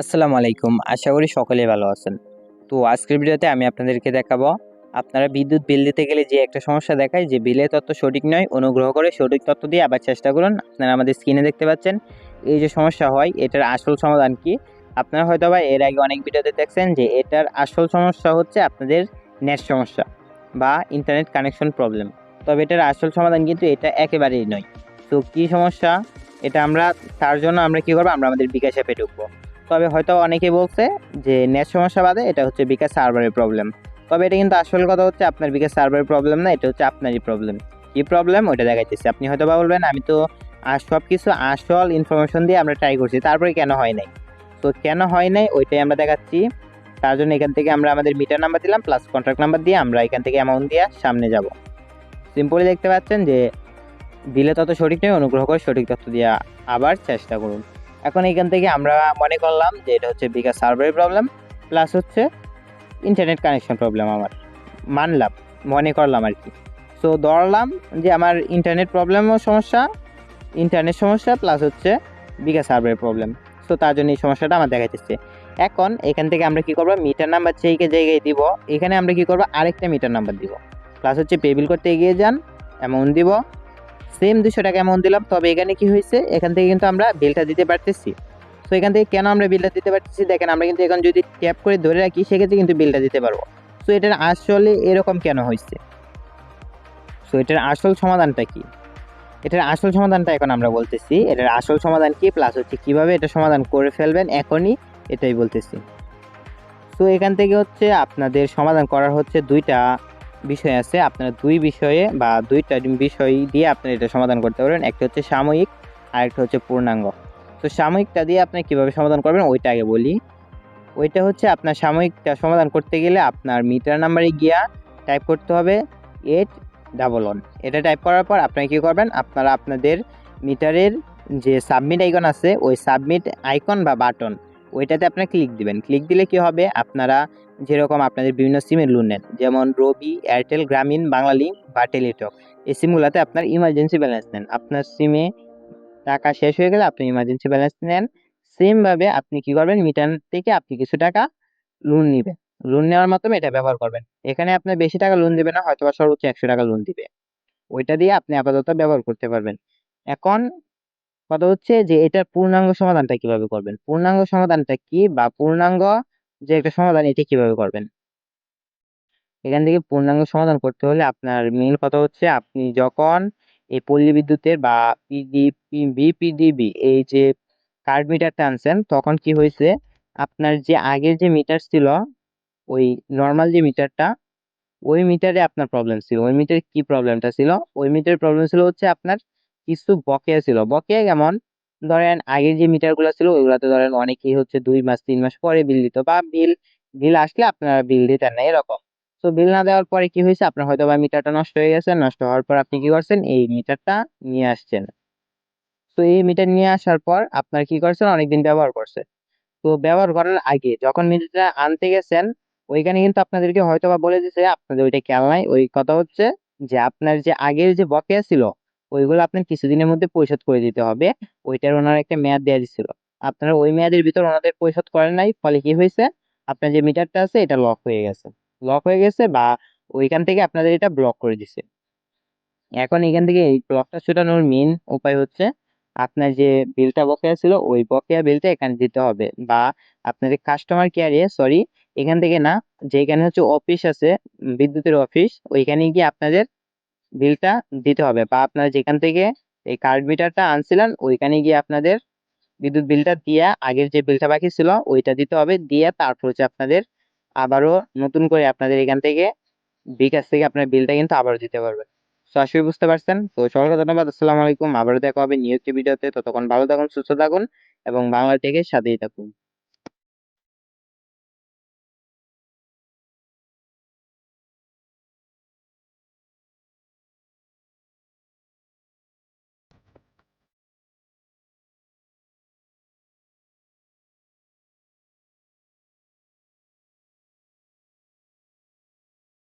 আসসালামু আলাইকুম। আশা করি সকলে ভালো আছেন। তো আজকের ভিডিওতে আমি আপনাদেরকে দেখাবো, আপনারা বিদ্যুৎ বিল দিতে গেলে যে একটা সমস্যা দেখায়, যে বিলের তথ্য সঠিক নয়, অনুগ্রহ করে সঠিক তথ্য দিয়ে আবার চেষ্টা করুন। আপনারা আমাদের স্ক্রিনে দেখতে পাচ্ছেন, এই যে সমস্যা হয়, এটার আসল সমাধান কি? আপনারা হয়তো বা এর আগে অনেক ভিডিওতে দেখছেন যে এটার আসল সমস্যা হচ্ছে আপনাদের নেট সমস্যা বা ইন্টারনেট কানেকশন প্রবলেম তবে এটার আসল সমাধান কিন্তু এটা একেবারেই নয়। তো কী সমস্যা? এটা আমরা, তার জন্য আমরা কী করব? আমরা আমাদের বিকাশ অ্যাপে ঢুকবো। তবে হয়তো অনেকে বলছে যে নেট সমস্যা বাদে এটা হচ্ছে বিকাশ সার্ভারের প্রবলেম তবে এটা কিন্তু আসল কথা হচ্ছে আপনার বিকাশ সার্ভারের প্রবলেম না, এটা হচ্ছে আপনারই প্রবলেম কি প্রবলেম ওইটা দেখাইতেছি। আপনি হয়তো বা বলবেন, আমি তো সব কিছু আসল ইনফরমেশন দিয়ে আমরা ট্রাই করছি, তারপরে কেন হয় নাই? তো কেন হয় নাই ওইটাই আমরা দেখাচ্ছি। তার জন্য এখান থেকে আমরা আমাদের মিটার নাম্বার দিলাম প্লাস কন্ট্রাক্ট নাম্বার দিয়ে আমরা এখান থেকে অ্যামাউন্ট দিয়ে সামনে যাব। সিম্পলি দেখতে পাচ্ছেন যে, দিলে তত সঠিক নয়, অনুগ্রহ করে সঠিক তথ্য দিয়ে আবার চেষ্টা করুন। এখন এখান থেকে আমরা মনে করলাম যে এটা হচ্ছে বিকাশ সার্ভারের প্রবলেম প্লাস হচ্ছে ইন্টারনেট কানেকশন প্রবলেম আমার। মানলাম, মনে করলাম আর কি। সো ধরলাম যে আমার ইন্টারনেট প্রবলেমও সমস্যা ইন্টারনেট সমস্যা প্লাস হচ্ছে বিকাশ সার্ভারের প্রবলেম সো তার জন্য এই সমস্যাটা আমার দেখাইতেছে। এখন এখান থেকে আমরা কি করব? মিটার নাম্বার চেয়ে জায়গায় দিব। এখানে আমরা কি করব? আরেকটা মিটার নাম্বার দিব। প্লাস হচ্ছে পেবিল করতে এগিয়ে যান অ্যামাউন্ট দিব। সেম দুশো টাকা অ্যামাউন্ট দিলাম, তবে এখানে কি হয়েছে? এখান থেকে কিন্তু আমরা বিলটা দিতে পারতেছি। তো এখান থেকে কেন আমরা বিলটা দিতে পারতেছি? দেখেন, আমরা কিন্তু এখন যদি ট্যাপ করে ধরে রাখি, সেক্ষেত্রে কিন্তু বিলটা দিতে পারব। সো এটার আসলে এরকম কেন হয়েছে? সো এটার আসল সমাধানটা কি? এটার আসল সমাধানটা এখন আমরা বলতেছি। এটার আসল সমাধান কি? প্লাস হচ্ছে কীভাবে এটা সমাধান করে ফেলবেন? এখনই এটাই বলতেছি। তো এখান থেকে হচ্ছে আপনাদের সমাধান করার হচ্ছে দুইটা বিষয় আছে, আপনারা দুই বিষয়ে বা দুইটা বিষয় দিয়ে আপনারা এটা সমাধান করতে পারবেন। একটা হচ্ছে সাময়িক আর একটা হচ্ছে পূর্ণাঙ্গ। তো সাময়িকটা দিয়ে আপনি কীভাবে সমাধান করবেন ওইটা আগে বলি। ওইটা হচ্ছে আপনার সাময়িকটা সমাধান করতে গেলে আপনার মিটার নাম্বারে গিয়া টাইপ করতে হবে এইট ডাবল ওয়ান। এটা টাইপ করার পর আপনারা কী করবেন, আপনারা আপনাদের মিটারের যে সাবমিট আইকন আছে, ওই সাবমিট আইকন বা বাটন ওইটাতে আপনার ক্লিক দিবেন। ক্লিক দিলে কি হবে? আপনারা যেরকম আপনাদের বিভিন্ন সিমের লোন নেন। যেমন রবি এয়ারটেল গ্রামীণ বাংলালিংক বা টেলিটক এই সিমগুলোতে আপনার ইমার্জেন্সি ব্যালেন্স নেন। আপনার সিমে টাকা শেষ হয়ে গেলে আপনি ইমার্জেন্সি ব্যালেন্স নেন। সেমভাবে আপনি কি করবেন? মিটার থেকে আপনি কিছু টাকা লোন নেবেন। লোন নেওয়ার মাধ্যমে এটা ব্যবহার করবেন। এখানে আপনার বেশি টাকা লোন দেবে না হয়তো সর্বোচ্চ একশো টাকা লোন দিবে। ওইটা দিয়ে আপনি আপাতত ব্যবহার করতে পারবেন। এখন কথা হচ্ছে যে, এটার পূর্ণাঙ্গ সমাধানটা কীভাবে করবেন? পূর্ণাঙ্গ সমাধানটা কি বা পূর্ণাঙ্গ যে একটা সমাধান, এটা কীভাবে করবেন? এখান থেকে পূর্ণাঙ্গ সমাধান করতে হলে আপনার মেন কথা হচ্ছে, আপনি যখন এই পল্লী বিদ্যুতের বা পিডিপি বিপিডিবি এই যে কার্ড মিটারটা আনছেন, তখন কি হয়েছে? আপনার যে আগের যে মিটার ছিল, ওই নর্মাল যে মিটারটা, ওই মিটারে আপনার প্রবলেম ছিল। ওই মিটারে কি প্রবলেমটা ছিল? ওই মিটারের প্রবলেম ছিল হচ্ছে আপনার কিছু বকেয়া ছিল। বকেয়া কেমন ধরেন আগের যে মিটারগুলো ছিল, ওইগুলাতে ধরেন অনেকেই হচ্ছে দুই মাস, তিন মাস পরে বিল দিত বা বিল বিল আসলে আপনারা বিল দিতেন না, এরকম। তো বিল না দেওয়ার পরে কি হয়েছে? আপনার হয়তো বা মিটারটা নষ্ট হয়ে গেছে, নষ্ট হওয়ার পর আপনি কি করছেন? এই মিটারটা নিয়ে আসছেন। তো এই মিটার নিয়ে আসার পর আপনার কি করছেন? অনেকদিন ব্যবহার করছে তো ব্যবহার করার আগে যখন মিটারটা আনতে গেছেন, ওইখানে কিন্তু আপনাদেরকে হয়তো বা বলে দিছে, আপনাদের ওইটা খেয়াল নাই। ওই কথা হচ্ছে যে, আপনার যে আগের যে বকেয়া ছিল ওইগুলো আপনার কিছুদিনের মধ্যে পরিশোধ করে দিতে হবে। ওইটার ওনার একটা মেয়াদ দেওয়া দিছিল। আপনারা ওই মেয়াদের ভিতর ওনাদের পরিশোধ করেন নাই, ফলে কি হয়েছে? আপনার যে মিটারটা আছে, এটা লক হয়ে গেছে। লক হয়ে গেছে বা ওইখান থেকে আপনাদের এটা ব্লক করে দিছে। এখন এখান থেকে এই ব্লকটা ছুটানোর মেন উপায় হচ্ছে আপনার যে বিলটা বকেয়া ছিল, ওই বকেয়া বিলটা এখানে দিতে হবে বা আপনাদের কাস্টমার কেয়ারে সরি এখান থেকে না, যেখানে হচ্ছে অফিস আছে, বিদ্যুতের অফিস ওইখানে গিয়ে আপনাদের বিলটা দিতে হবে বা আপনারা যেখান থেকে এই কার্ড মিটারটা আনছিলেন, ওইখানে গিয়ে আপনাদের বিদ্যুৎ বিলটা দিয়ে আগের যে বিলটা বাকি ছিল, ওইটা দিতে হবে, দিয়ে তারপর হচ্ছে আপনাদের আবারও নতুন করে আপনাদের এখান থেকে বিকাশ থেকে আপনার বিলটা কিন্তু আবারও দিতে পারবেন। তো করি বুঝতে পারছেন। তো, সকলকে ধন্যবাদ। আসসালামু আলাইকুম। আবারও দেখা হবে নিউ একটি ভিডিওতে ততক্ষণ ভালো থাকুন, সুস্থ থাকুন এবং বাংলা থেকে সাথেই থাকুন।